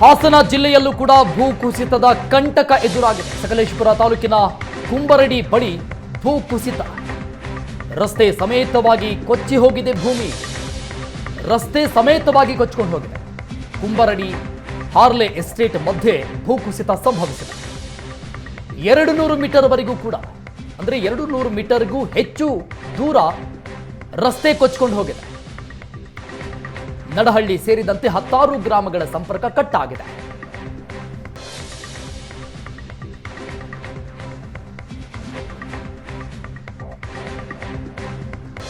ಹಾಸನ ಜಿಲ್ಲೆಯಲ್ಲೂ ಕೂಡ ಭೂಕುಸಿತದ ಕಂಟಕ ಎದುರಾಗಿದೆ. ಸಕಲೇಶಪುರ ತಾಲೂಕಿನ ಕುಂಬರಡಿ ಬಳಿ ಭೂಕುಸಿತ ರಸ್ತೆ ಸಮೇತವಾಗಿ ಕೊಚ್ಚಿ ಹೋಗಿದೆ ಭೂಮಿ. ರಸ್ತೆ ಸಮೇತವಾಗಿ ಕೊಚ್ಚಿಕೊಂಡು ಹೋಗಿದೆ. ಕುಂಬರಡಿ ಹಾರ್ಲೆ ಎಸ್ಟೇಟ್ ಮಧ್ಯೆ ಭೂಕುಸಿತ ಸಂಭವಿಸಿದೆ. ಎರಡು ನೂರು ಮೀಟರ್ವರೆಗೂ ಕೂಡ, ಅಂದರೆ ಎರಡು ನೂರು ಮೀಟರ್ಗೂ ಹೆಚ್ಚು ದೂರ ರಸ್ತೆ ಕೊಚ್ಕೊಂಡು ಹೋಗಿದೆ. ನಡಹಳ್ಳಿ ಸೇರಿದಂತೆ ಹತ್ತಾರು ಗ್ರಾಮಗಳ ಸಂಪರ್ಕ ಕಟ್ ಆಗಿದೆ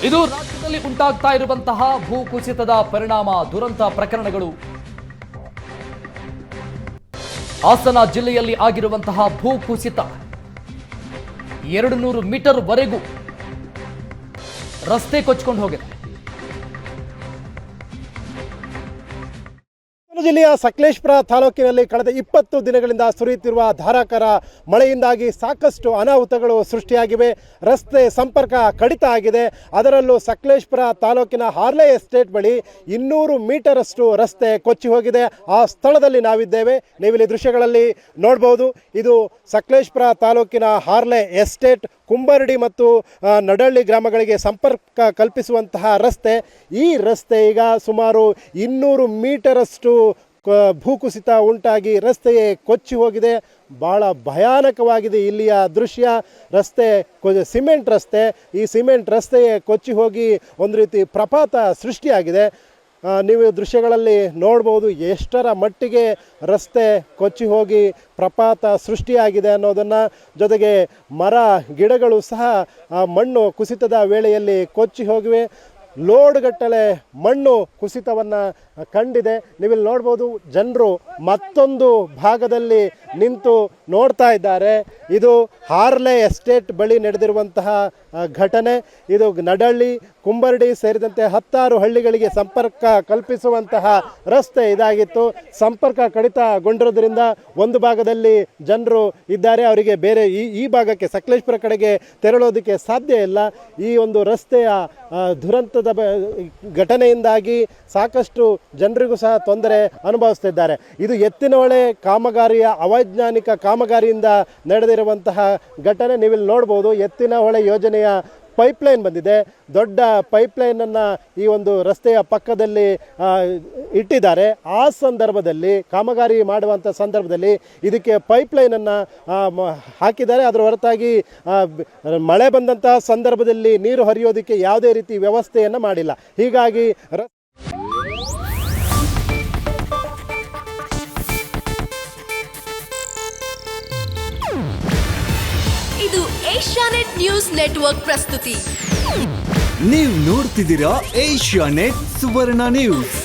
ಇದು ರಾಜ್ಯದಲ್ಲಿ ಉಂಟಾಗ್ತಾ ಇರುವಂತಹ ಭೂಕುಸಿತದ ಪರಿಣಾಮ ದುರಂತ ಪ್ರಕರಣಗಳು. ಹಾಸನ ಜಿಲ್ಲೆಯಲ್ಲಿ ಆಗಿರುವಂತಹ ಭೂಕುಸಿತ ಎರಡು ನೂರು ಮೀಟರ್ ವರೆಗೂ ರಸ್ತೆ ಕೊಚ್ಕೊಂಡು ಹೋಗಿದೆ. ಜಿಲ್ಲೆಯ ಸಕಲೇಶ್ಪುರ ತಾಲೂಕಿನಲ್ಲಿ ಕಳೆದ ಇಪ್ಪತ್ತು ದಿನಗಳಿಂದ ಸುರಿಯುತ್ತಿರುವ ಧಾರಾಕಾರ ಮಳೆಯಿಂದಾಗಿ ಸಾಕಷ್ಟು ಅನಾಹುತಗಳು ಸೃಷ್ಟಿಯಾಗಿವೆ. ರಸ್ತೆ ಸಂಪರ್ಕ ಕಡಿತ ಆಗಿದೆ. ಅದರಲ್ಲೂ ಸಕಲೇಶ್ಪುರ ತಾಲೂಕಿನ ಹಾರ್ಲೆ ಎಸ್ಟೇಟ್ ಬಳಿ ಇನ್ನೂರು ಮೀಟರಷ್ಟು ರಸ್ತೆ ಕೊಚ್ಚಿ ಹೋಗಿದೆ. ಆ ಸ್ಥಳದಲ್ಲಿ ನಾವಿದ್ದೇವೆ. ನೀವಿಲ್ಲಿ ದೃಶ್ಯಗಳಲ್ಲಿ ನೋಡ್ಬೋದು. ಇದು ಸಕಲೇಶ್ಪುರ ತಾಲೂಕಿನ ಹಾರ್ಲೆ ಎಸ್ಟೇಟ್, ಕುಂಬರಡಿ ಮತ್ತು ನಡಳ್ಳಿ ಗ್ರಾಮಗಳಿಗೆ ಸಂಪರ್ಕ ಕಲ್ಪಿಸುವಂತಹ ರಸ್ತೆ. ಈ ರಸ್ತೆ ಈಗ ಸುಮಾರು ಇನ್ನೂರು ಮೀಟರಷ್ಟು ಭೂಕುಸಿತ ಉಂಟಾಗಿ ರಸ್ತೆಯೇ ಕೊಚ್ಚಿ ಹೋಗಿದೆ. ಭಾಳ ಭಯಾನಕವಾಗಿದೆ ಇಲ್ಲಿಯ ದೃಶ್ಯ. ರಸ್ತೆ ಸಿಮೆಂಟ್ ರಸ್ತೆ. ಈ ಸಿಮೆಂಟ್ ರಸ್ತೆಯೇ ಕೊಚ್ಚಿ ಹೋಗಿ ಒಂದು ರೀತಿ ಪ್ರಪಾತ ಸೃಷ್ಟಿಯಾಗಿದೆ. ನೀವು ದೃಶ್ಯಗಳಲ್ಲಿ ನೋಡ್ಬೋದು ಎಷ್ಟರ ಮಟ್ಟಿಗೆ ರಸ್ತೆ ಕೊಚ್ಚಿ ಹೋಗಿ ಪ್ರಪಾತ ಸೃಷ್ಟಿಯಾಗಿದೆ ಅನ್ನೋದನ್ನು. ಜೊತೆಗೆ ಮರ, ಗಿಡಗಳು ಸಹ ಮಣ್ಣು ಕುಸಿತದ ವೇಳೆಯಲ್ಲಿ ಕೊಚ್ಚಿ ಹೋಗಿವೆ. ಲೋಡ್ಗಟ್ಟಲೆ ಮಣ್ಣು ಕುಸಿತವನ್ನು ಕಂಡಿದೆ. ನೀವಿಲ್ಲಿ ನೋಡ್ಬೋದು ಜನರು ಮತ್ತೊಂದು ಭಾಗದಲ್ಲಿ ನಿಂತು ನೋಡ್ತಾ ಇದ್ದಾರೆ. ಇದು ಹಾರ್ಲೆ ಎಸ್ಟೇಟ್ ಬಳಿ ನಡೆದಿರುವಂತಹ ಘಟನೆ. ಇದು ನಡಳ್ಳಿ, ಕುಂಬರಡಿ ಸೇರಿದಂತೆ ಹತ್ತಾರು ಹಳ್ಳಿಗಳಿಗೆ ಸಂಪರ್ಕ ಕಲ್ಪಿಸುವಂತಹ ರಸ್ತೆ ಇದಾಗಿತ್ತು. ಸಂಪರ್ಕ ಕಡಿತಗೊಂಡಿರೋದ್ರಿಂದ ಒಂದು ಭಾಗದಲ್ಲಿ ಜನರು ಇದ್ದಾರೆ. ಅವರಿಗೆ ಬೇರೆ ಈ ಈ ಭಾಗಕ್ಕೆ ಸಕಲೇಶ್ಪುರ ಕಡೆಗೆ ತೆರಳೋದಕ್ಕೆ ಸಾಧ್ಯ ಇಲ್ಲ. ಈ ಒಂದು ರಸ್ತೆಯ ದುರಂತದ ಘಟನೆಯಿಂದಾಗಿ ಸಾಕಷ್ಟು ಜನರಿಗೂ ಸಹ ತೊಂದರೆ ಅನುಭವಿಸ್ತಿದ್ದಾರೆ. ಇದು ಎತ್ತಿನಹೊಳೆ ಕಾಮಗಾರಿಯ ಅವೈಜ್ಞಾನಿಕ ಕಾಮಗಾರಿಯಿಂದ ನಡೆದಿರುವಂತಹ ಘಟನೆ ನೀವಿಲ್ಲಿ ನೋಡ್ಬೋದು. ಎತ್ತಿನಹೊಳೆ ಯೋಜನೆಯ ಪೈಪ್ಲೈನ್ ಬಂದಿದೆ. ದೊಡ್ಡ ಪೈಪ್ಲೈನನ್ನು ಈ ಒಂದು ರಸ್ತೆಯ ಪಕ್ಕದಲ್ಲಿ ಇಟ್ಟಿದ್ದಾರೆ. ಆ ಸಂದರ್ಭದಲ್ಲಿ ಕಾಮಗಾರಿ ಮಾಡುವಂಥ ಸಂದರ್ಭದಲ್ಲಿ ಇದಕ್ಕೆ ಪೈಪ್ಲೈನನ್ನು ಹಾಕಿದ್ದಾರೆ. ಅದರ ಹೊರತಾಗಿ ಮಳೆ ಬಂದಂತಹ ಸಂದರ್ಭದಲ್ಲಿ ನೀರು ಹರಿಯೋದಕ್ಕೆ ಯಾವುದೇ ರೀತಿ ವ್ಯವಸ್ಥೆಯನ್ನು ಮಾಡಿಲ್ಲ. ಹೀಗಾಗಿ ಇದು ಇದು ಏಷ್ಯಾನೆಟ್ ನ್ಯೂಸ್ ನೆಟ್ವರ್ಕ್ ಪ್ರಸ್ತುತಿ. ನೀವು ನೋಡ್ತಿದ್ದೀರಾ ಏಷ್ಯಾ ನೆಟ್ ಸುವರ್ಣ ನ್ಯೂಸ್.